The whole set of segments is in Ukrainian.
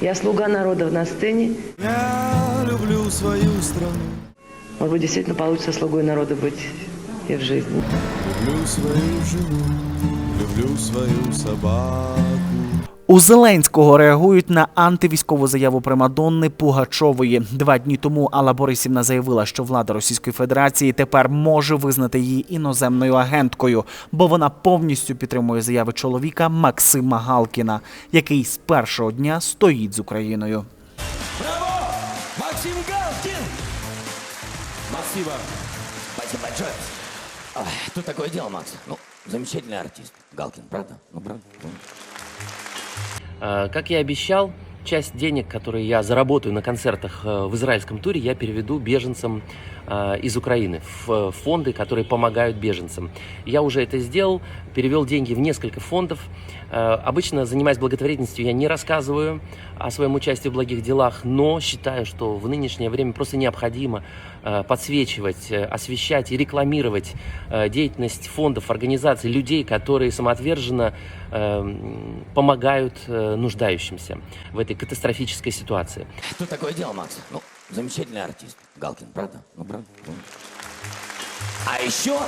Я слуга народов на сцене. Я люблю свою страну, Может быть, действительно получится слугой народа быть и в жизни. люблю свою жену, люблю свою собаку. У Зеленського реагують на антивійськову заяву Примадонни Пугачової. Два дні тому Алла Борисівна заявила, що влада Російської Федерації тепер може визнати її іноземною агенткою, бо вона повністю підтримує заяви чоловіка Максима Галкіна, який з першого дня стоїть з Україною. Браво! Максим! Спасибо. Спасибо большое. Тут такое дело, Макс. Ну, замечательный артист. Галкин, правда? Ну, правда? Э, Как я и обещал, часть денег, которые я заработаю на концертах э, в израильском туре, я переведу беженцам э, из Украины в э, фонды, которые помогают беженцам. Я уже это сделал, перевел деньги в несколько фондов. Э, Обычно, занимаясь благотворительностью, я не рассказываю о своем участии в благих делах, но считаю, что в нынешнее время просто необходимо э, подсвечивать, э, освещать и рекламировать э, деятельность фондов, организаций, людей, которые самоотверженно э, помогают э, нуждающимся в этой катастрофической ситуации. Тут такое дело, Макс. Ну, замечательный артист. Галкин, правда? Ну, правда? А еще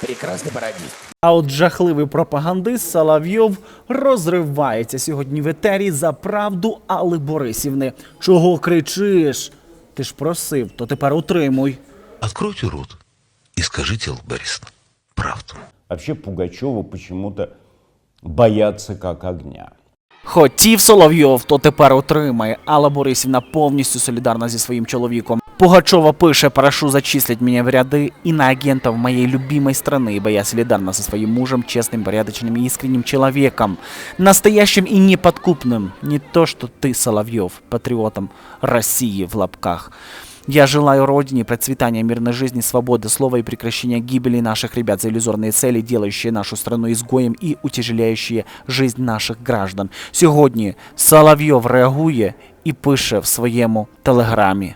прекрасный пародист. А от жахливий пропагандист Соловйов розривається сьогодні в етері за правду Алли Борисівни. Чого кричиш? Ти ж просив, то тепер утримуй. Откройте рот и скажите, Алла Борисовна, правду. Вообще Пугачева почему-то боятся как огня. Хотів Соловйов, то тепер отримає. Алла Борисівна повністю солідарна зі своїм чоловіком. Пугачова пише, прошу зачислить меня в ряды иноагентов моей любимой страны, ибо я солидарна со своим мужем, честным, порядочным и искренним человеком, настоящим и неподкупным. Не то, что ты, Соловьев, патриотом России в лапках. Я желаю Родине процветания мирной жизни, свободы слова и прекращения гибели наших ребят за иллюзорные цели, делающие нашу страну изгоем и утяжеляющие жизнь наших граждан. Сьогодні Соловйов реагує і пише в своєму телеграмі.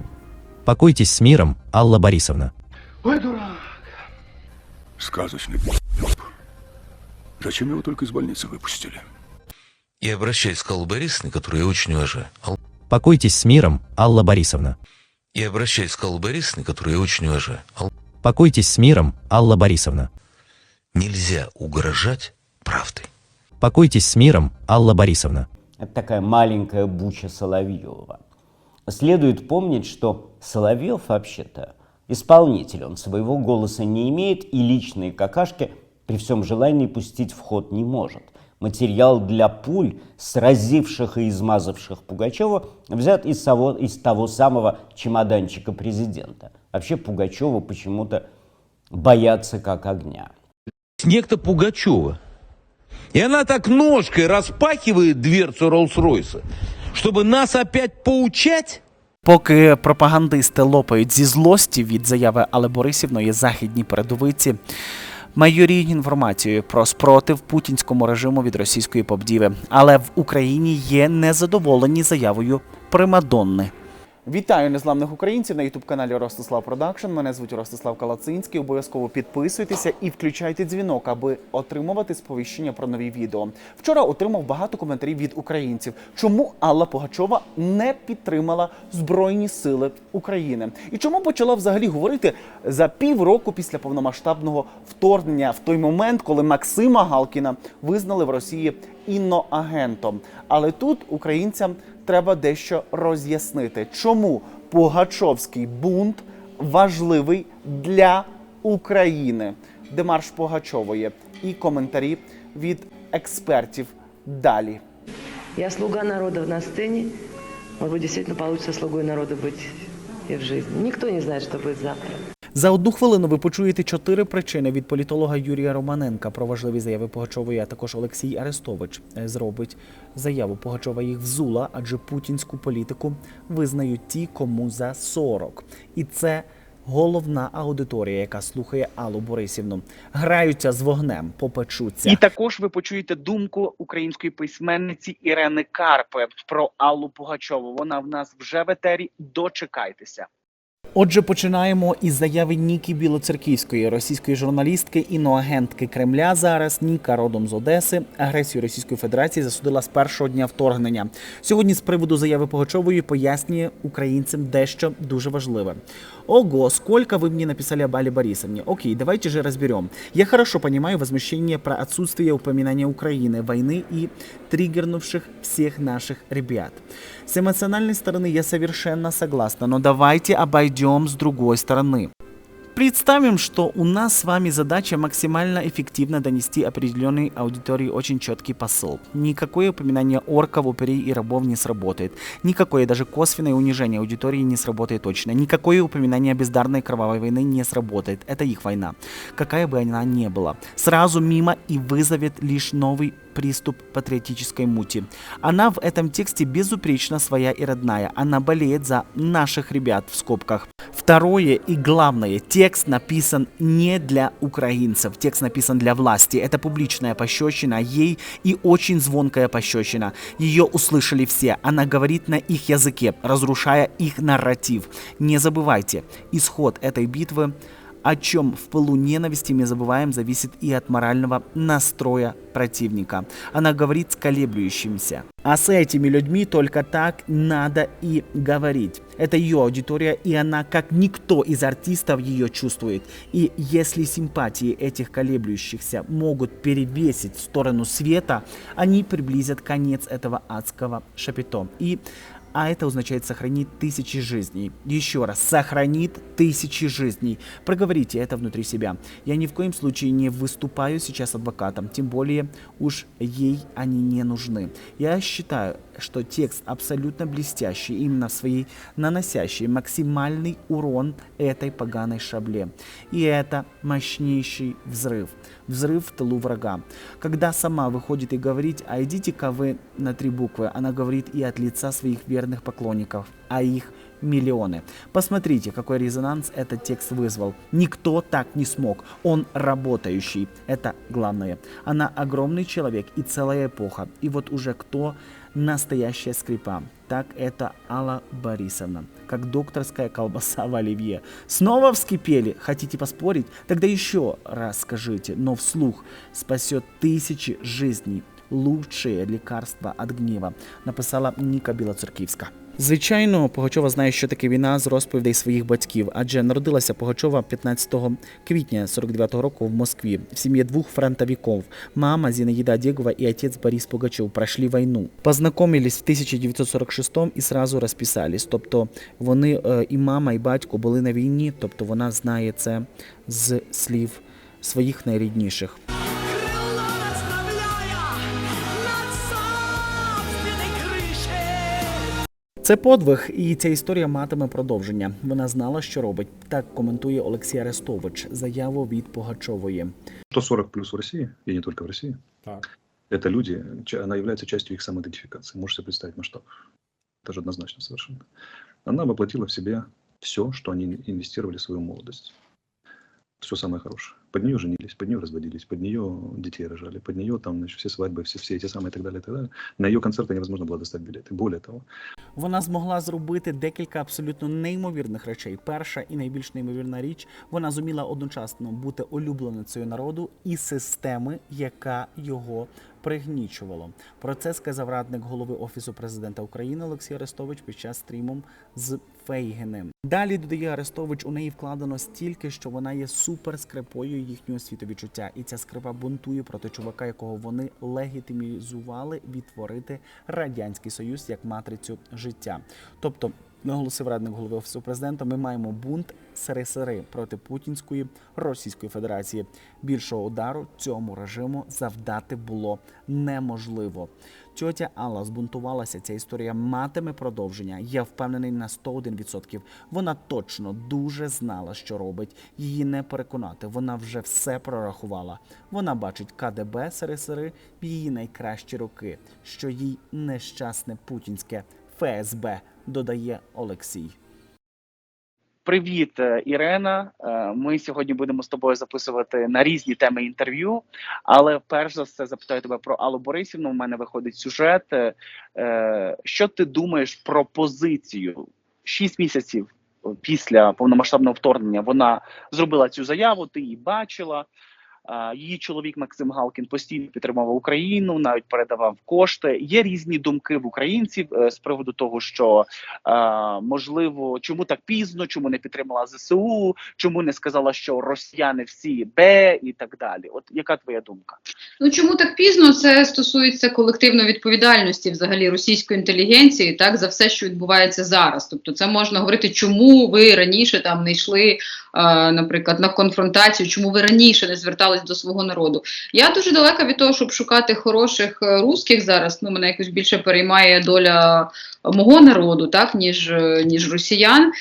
Покойтесь с миром, Алла Борисовна. Сказочный Зачем его только из больницы выпустили? И обращаюсь к Алле Борисовне, которую я очень уважаю. Ал- Покойтесь с миром, Алла Борисовна. И обращаюсь к Алле Борисовне, которую я очень уважаю. Ал- Покойтесь с миром, Алла Борисовна. Нельзя угрожать правдой. Покойтесь с миром, Алла Борисовна. Это такая маленькая буча Соловьева. Следует помнить, что Соловьев вообще-то исполнитель, он своего голоса не имеет и личные какашки при всем желании пустить в ход не может. Материал для пуль, сразивших и измазавших Пугачева, взят из того, из того самого чемоданчика президента. Вообще Пугачева почему-то боятся как огня. некто Пугачева. И она так ножкой распахивает дверцу Роллс-Ройса, чтобы нас опять поучать. Поки пропагандисти лопають зі злості від заяви Алли Борисівної західні передовиці, майоріють інформацією про спротив путінському режиму від російської побдіви. Але в Україні є незадоволені заявою Примадонни. Вітаю незламних українців на ютуб каналі Ростислав Продакшн. Мене звуть Ростислав Калацинський. Обов'язково підписуйтеся і включайте дзвінок, аби отримувати сповіщення про нові відео. Вчора отримав багато коментарів від українців. Чому Алла Пугачова не підтримала Збройні Сили України? І чому почала взагалі говорити за півроку після повномасштабного вторгнення в той момент, коли Максима Галкіна визнали в Росії інноагентом? Але тут українцям треба дещо роз'яснити, чому Пугачовський бунт важливий для України. Демарш Пугачової і коментарі від експертів далі. Я слуга народов на сцене. Может быть, действительно получится слугой народа быть в жизни. Никто не знает, что будет завтра. За одну хвилину ви почуєте чотири причини від політолога Юрія Романенка про важливі заяви Пугачової, а також Олексій Арестович е, зробить заяву Пугачова їх взула, адже путінську політику визнають ті, кому за 40. І це головна аудиторія, яка слухає Аллу Борисівну. Граються з вогнем, попечуться. І також ви почуєте думку української письменниці Ірени Карпи про Аллу Пугачову. Вона в нас вже в етері. Дочекайтеся. Отже, починаємо із заяви Ніки Білоцерківської, російської журналістки, іноагентки Кремля. Зараз Ніка родом з Одеси. Агресію Російської Федерації засудила з першого дня вторгнення. Сьогодні з приводу заяви Погачової пояснює українцям дещо дуже важливе. Ого, сколько вы мне написали об Али Борисовне. Окей, давайте же разберем. Я хорошо понимаю возмущение про отсутствие упоминания Украины, войны и триггернувших всех наших ребят. С эмоциональной стороны я совершенно согласна, но давайте обойдем с другой стороны. Представим, что у нас с вами задача максимально эффективно донести определенной аудитории очень четкий посыл. Никакое упоминание орков, упырей и рабов не сработает. Никакое даже косвенное унижение аудитории не сработает точно. Никакое упоминание бездарной кровавой войны не сработает. Это их война. Какая бы она ни была. Сразу мимо и вызовет лишь новый приступ патриотической мути. Она в этом тексте безупречно своя и родная. Она болеет за наших ребят в скобках. Второе и главное, текст написан не для украинцев, текст написан для власти. Это публичная пощечина ей и очень звонкая пощечина. Ее услышали все. Она говорит на их языке, разрушая их нарратив. Не забывайте, исход этой битвы о чем в пылу ненависти мы забываем, зависит и от морального настроя противника. Она говорит с колеблющимся. А с этими людьми только так надо и говорить. Это ее аудитория, и она, как никто из артистов, ее чувствует. И если симпатии этих колеблющихся могут перевесить в сторону света, они приблизят конец этого адского шапито. И а это означает сохранить тысячи жизней. Еще раз, сохранит тысячи жизней. Проговорите это внутри себя. Я ни в коем случае не выступаю сейчас адвокатом, тем более уж ей они не нужны. Я считаю, что текст абсолютно блестящий, именно в своей наносящей максимальный урон этой поганой шабле. И это мощнейший взрыв. Взрыв в тылу врага. Когда сама выходит и говорит, а идите-ка вы на три буквы, она говорит и от лица своих верных поклонников, а их миллионы. Посмотрите, какой резонанс этот текст вызвал. Никто так не смог. Он работающий. Это главное. Она огромный человек и целая эпоха. И вот уже кто настоящая скрипа. Так это Алла Борисовна, как докторская колбаса в оливье. Снова вскипели? Хотите поспорить? Тогда еще раз скажите, но вслух спасет тысячи жизней. Лучшее лекарство от гнева, написала Ніка Білоцерківська. Звичайно, Погачова знає, що таке війна з розповідей своїх батьків, адже народилася Погачова 15 квітня 49 року в Москві в сім'ї двох фронтовиков. Мама Зинаида Дегова и отец Борис Пугачев прошли войну. Познайомились в 1946 і сразу розписались. Тобто вони е, і мама, і батько були на війні, тобто вона знає це з слів своїх найрідніших. Це подвиг, і ця історія матиме продовження. Вона знала, що робить. Так коментує Олексій Арестович заяву від Погачової. 140 плюс в Росії, і не только в Росії. Так. Это люди, она является частью их самоидентификации. Можете представить масштаб. Это же однозначно совершенно. Она воплотила в себе все, что они инвестировали в свою молодость Все самое хорошее. Под нее женились, под нее разводились, под нее детей рожали, под нее там значит, все свадьбы, все, все эти самые и так далее, и так далее. На ее концерты невозможно было достать билеты. Более того, Вона змогла зробити декілька абсолютно неймовірних речей. Перша і найбільш неймовірна річ, вона зуміла одночасно бути улюбленицею народу і системи, яка його пригнічувала. Про це сказав радник голови офісу президента України Олексій Арестович під час стріму з Фейгенем. Далі додає Арестович, у неї вкладено стільки, що вона є суперскрипою їхнього світовідчуття, і ця скрипа бунтує проти чувака, якого вони легітимізували відтворити радянський союз як матрицю життя. Тобто. Наголосив радник голови офісу президента. Ми маємо бунт СРСР проти Путінської Російської Федерації. Більшого удару цьому режиму завдати було неможливо. Тьотя Алла збунтувалася. Ця історія матиме продовження. Я впевнений на 101%. Вона точно дуже знала, що робить. Її не переконати. Вона вже все прорахувала. Вона бачить КДБ СРСР в її найкращі роки, що їй нещасне путінське ФСБ, додає Олексій. Привіт, е, Ірена. Е, Ми сьогодні будемо з тобою записувати на різні теми інтерв'ю. Але перш за все запитаю тебе про Аллу Борисівну. У мене виходить сюжет. Е, Що ти думаєш про позицію? Шість місяців після повномасштабного вторгнення вона зробила цю заяву. Ти її бачила. Її чоловік Максим Галкін постійно підтримував Україну, навіть передавав кошти. Є різні думки в українців е, з приводу того, що можливо, чому так пізно, чому не підтримала ЗСУ, чому не сказала, що росіяни всі Б і так далі. От яка твоя думка? Ну чому так пізно? Це стосується колективної відповідальності взагалі російської інтелігенції, так за все, що відбувається зараз. Тобто, це можна говорити, чому ви раніше там не йшли, наприклад, на конфронтацію, чому ви раніше не звертались до свого народу. Я дуже далека від того, щоб шукати хороших е, русських зараз. Ну мене якось більше переймає доля мого народу, так ніж, е, ніж росіян. Е,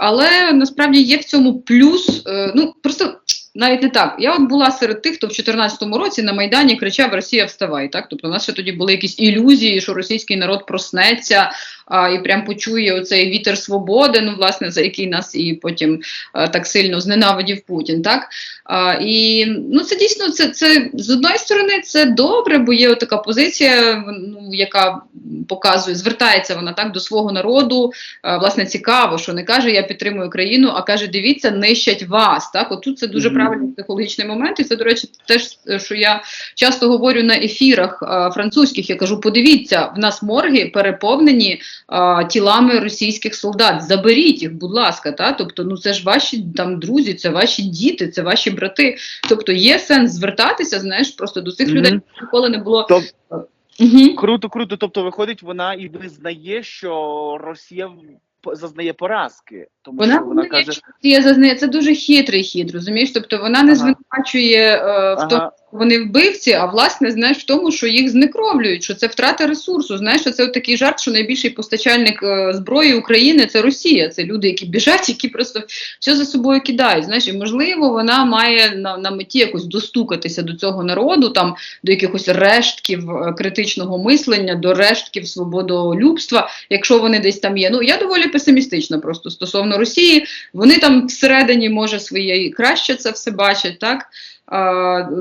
але насправді є в цьому плюс. ну просто навіть не так. Я от була серед тих, хто в 2014 році на Майдані кричав Росія вставай. Так? Тобто у нас ще тоді були якісь ілюзії, що російський народ проснеться а, і прям почує оцей вітер свободи, ну, власне, за який нас і потім а, так сильно зненавидів Путін. Так? А, і ну, це дійсно це, це з одної сторони це добре, бо є така позиція, ну, яка показує, звертається вона так до свого народу. А, власне, цікаво, що не каже, я підтримую країну, а каже, дивіться, нищать вас. Так, от тут це дуже Мгм. правильний психологічний момент, і це, до речі, теж е, що я часто говорю на ефірах а, французьких. Я кажу: подивіться, в нас морги переповнені а, тілами російських солдат. Заберіть їх, будь ласка. Та? Тобто, ну це ж ваші там друзі, це ваші діти, це ваші брати. Тобто є сенс звертатися, знаєш, просто до цих Мгм. людей ніколи не було. Тоб- Мгм. Круто, круто. Тобто, виходить, вона і визнає, що Росія зазнає поразки, тому Вона, що вона вона каже, я зазнає, це дуже хитрий хід, розумієш? Тобто вона не Ага. звинувачує е, в Ага. тому, що вони вбивці, а власне, знаєш, в тому, що їх знекровлюють, що це втрата ресурсу. Знаєш, що це такий жарт, що найбільший постачальник е, зброї України це Росія. Це люди, які біжать, які просто все за собою кидають. Знаєш, і можливо, вона має на, на меті якось достукатися до цього народу, там до якихось рештків е, критичного мислення, до рештків свободолюбства, якщо вони десь там є. Ну я доволі песимістична просто стосовно Росії. Вони там всередині, може, своєї краще це все бачать, так.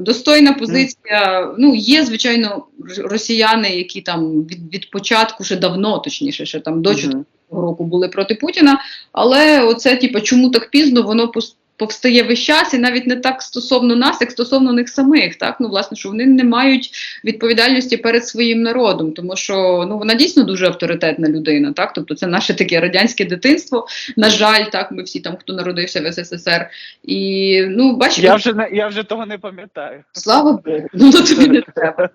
Достойна позиція. Ну, є, звичайно, росіяни, які там від, від початку, ще давно, точніше, ще там до Мгм. 14 року були проти Путіна. Але оце, типу, чому так пізно, воно повстає весь час, і навіть не так стосовно нас, як стосовно них самих. Так? Ну, власне, що вони не мають відповідальності перед своїм народом, тому що ну, вона дійсно дуже авторитетна людина. Так? Тобто це наше таке радянське дитинство. На жаль, так, ми всі там, хто народився в СССР. І ну, бачите, я вже я вже того не пам'ятаю. Слава Богу, ну тобі не треба.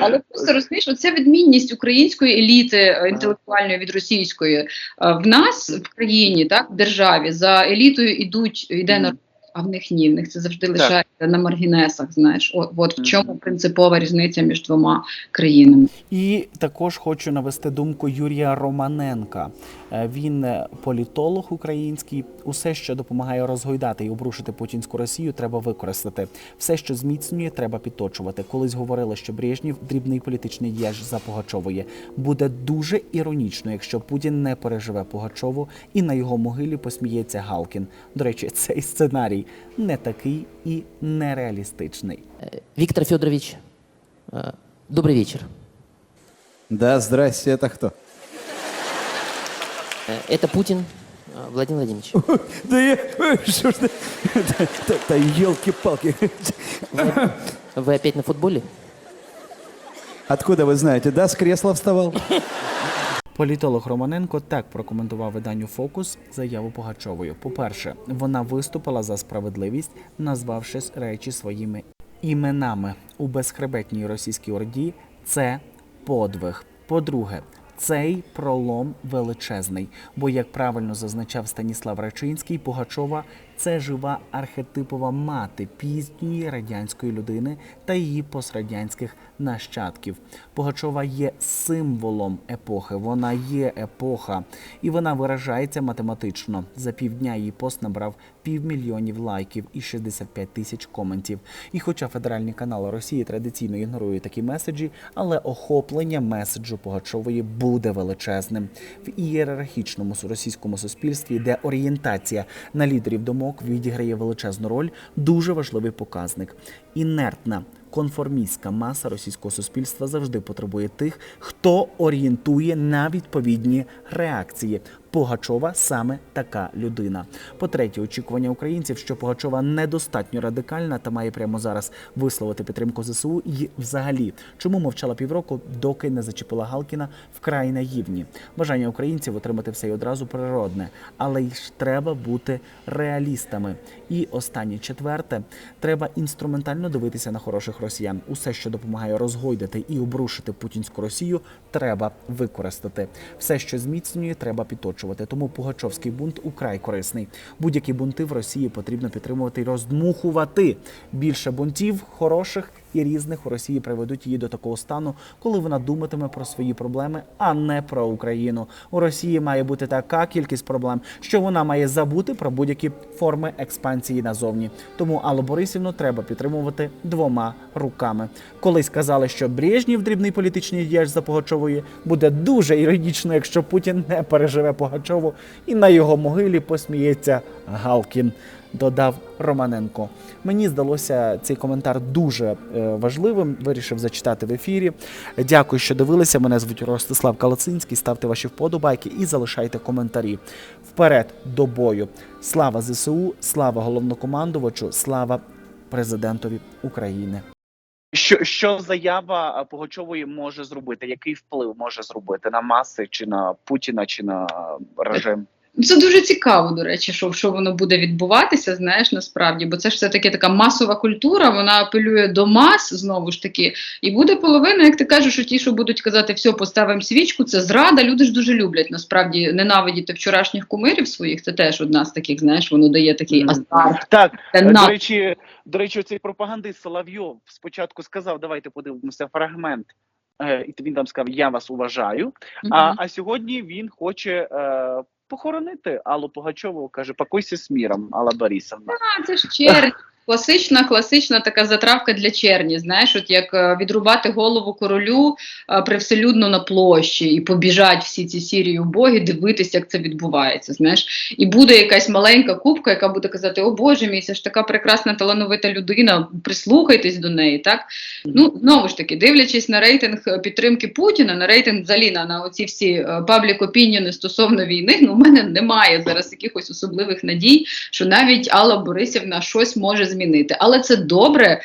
Але просто розумієш, оця відмінність української еліти е, інтелектуальної від російської Е, в нас в країні, так в державі за елітою ідуть йде народ, а в них ні. В них це завжди лишається на маргінесах. Знаєш, от, от в чому принципова різниця між двома країнами. І також хочу навести думку Юрія Романенка. Е, Він е, політолог український. Усе, що допомагає розгойдати і обрушити путінську Росію, треба використати. Все, що зміцнює, треба підточувати. Колись говорили, що Брежнєв – дрібний політичний діяч за Пугачової. Буде дуже іронічно, якщо Путін не переживе Пугачову і на його могилі посміється Галкін. До речі, цей сценарій не такий і нереалістичний. Виктор Федорович, э, добрый вечер. Да, здрасте, это кто? Э, Это Путин э, Владимир Владимирович. Да я... Что ж ты... Да елки-палки. Вы опять на футболе? Откуда вы знаете? Да, с кресла вставал? Політолог Романенко так прокоментував виданню Фокус заяву Пугачовою. По-перше, вона виступила за справедливість, назвавши речі своїми іменами у безхребетній російській орді. Це подвиг. По-друге, цей пролом величезний, бо, як правильно зазначав Станіслав Рачинський, Пугачова це жива архетипова мати пізньої радянської людини та її пострадянських нащадків. Пугачова є символом епохи. Вона є епоха, і вона виражається математично. За півдня її пост набрав півмільйонів лайків і 65 тисяч коментів. І хоча федеральні канали Росії традиційно ігнорують такі меседжі, але охоплення меседжу Пугачової буде величезним в ієрархічному російському суспільстві, де орієнтація на лідерів думок відіграє величезну роль, дуже важливий показник. Інертна конформістська маса російського суспільства завжди потребує тих, хто орієнтує на відповідні реакції. Пугачова саме така людина. По-третє, очікування українців, що Пугачова недостатньо радикальна та має прямо зараз висловити підтримку ЗСУ. І взагалі, чому мовчала півроку, доки не зачепила Галкіна вкрай наївні. Бажання українців отримати все й одразу природне, але ж треба бути реалістами. І останнє четверте, треба інструментально дивитися на хороших росіян. Усе, що допомагає розгойдати і обрушити путінську Росію, треба використати. Все, що зміцнює, треба підточувати. Тому Пугачовський бунт украй корисний. Будь-які бунти в Росії потрібно підтримувати і роздмухувати. Більше бунтів хороших і різних у Росії приведуть її до такого стану, коли вона думатиме про свої проблеми, а не про Україну. У Росії має бути така кількість проблем, що вона має забути про будь-які форми експансії назовні. Тому Аллу Борисівну треба підтримувати двома руками. Колись казали, що Брежнєв, дрібний політичний діяч за Пугачової, буде дуже іронічно, якщо Путін не переживе Пугачову і на його могилі посміється Галкін. Додав Романенко. Мені здалося цей коментар дуже е, важливим. Вирішив зачитати в ефірі. Дякую, що дивилися. Мене звуть Ростислав Калацинський. Ставте ваші вподобайки і залишайте коментарі. Вперед до бою. Слава ЗСУ, слава головнокомандувачу, слава президентові України. Що, що заява Пугачової може зробити? Який вплив може зробити на маси, чи на Путіна, чи на режим? Це дуже цікаво, до речі, що, що воно буде відбуватися, знаєш, насправді, бо це ж все таки така масова культура, вона апелює до мас знову ж таки, і буде половина, як ти кажеш, що ті, що будуть казати, все, поставимо свічку, це зрада. Люди ж дуже люблять насправді ненавидіти вчорашніх кумирів своїх. Це теж одна з таких, знаєш, воно дає такий азарт. Так, Це до речі, до речі, цей пропагандист Соловйов спочатку сказав, давайте подивимося фрагмент. Е, І він там сказав, я вас уважаю. А, а сьогодні він хоче е, похоронити Аллу Пугачову, каже, покойся з міром, Алла Борисовна. А, це ж чернь. Класична, класична така затравка для черні. Знаєш, от як е, відрубати голову королю е, привселюдно на площі і побіжать всі ці сірі убоги дивитися, як це відбувається. Знаєш, і буде якась маленька кубка, яка буде казати: О Боже мій, це ж така прекрасна талановита людина. Прислухайтесь до неї. Так ну знову ж таки, дивлячись на рейтинг е, підтримки Путіна, на рейтинг взагалі на, на оці всі паблік опініони стосовно війни. Ну, у мене немає зараз якихось особливих надій, що навіть Алла Борисівна щось може змінити. Але це добре.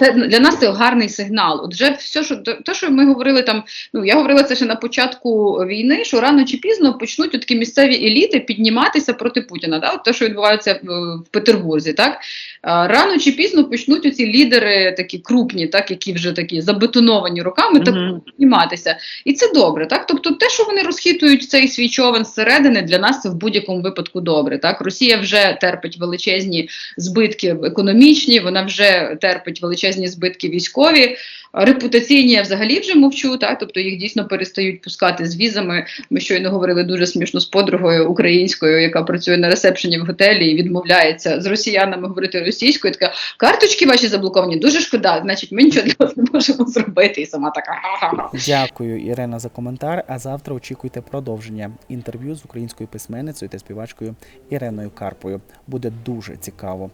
Це для нас це гарний сигнал. Отже, все, що те, що ми говорили там. Ну я говорила це ще на початку війни, що рано чи пізно почнуть такі місцеві еліти підніматися проти Путіна. Да? От те, що відбувається в, Петербурзі, так рано чи пізно почнуть оці лідери такі крупні, так які вже такі забетоновані руками, так підніматися. І це добре, так? Тобто, те, що вони розхитують цей свій човен зсередини, для нас це в будь-якому випадку добре. Так, Росія вже терпить величезні збитки економічні, вона вже терпить величезні збитки військові. Репутаційні я взагалі вже мовчу, так тобто їх дійсно перестають пускати з візами. Ми щойно говорили дуже смішно з подругою українською, яка працює на ресепшені в готелі і відмовляється з росіянами говорити російською. Така карточки ваші заблоковані. Дуже шкода. Значить, ми нічого для вас не можемо зробити. І сама така. Дякую, Ірина, за коментар. А завтра очікуйте продовження інтерв'ю з українською письменницею та співачкою Іриною Карпою. Буде дуже цікаво.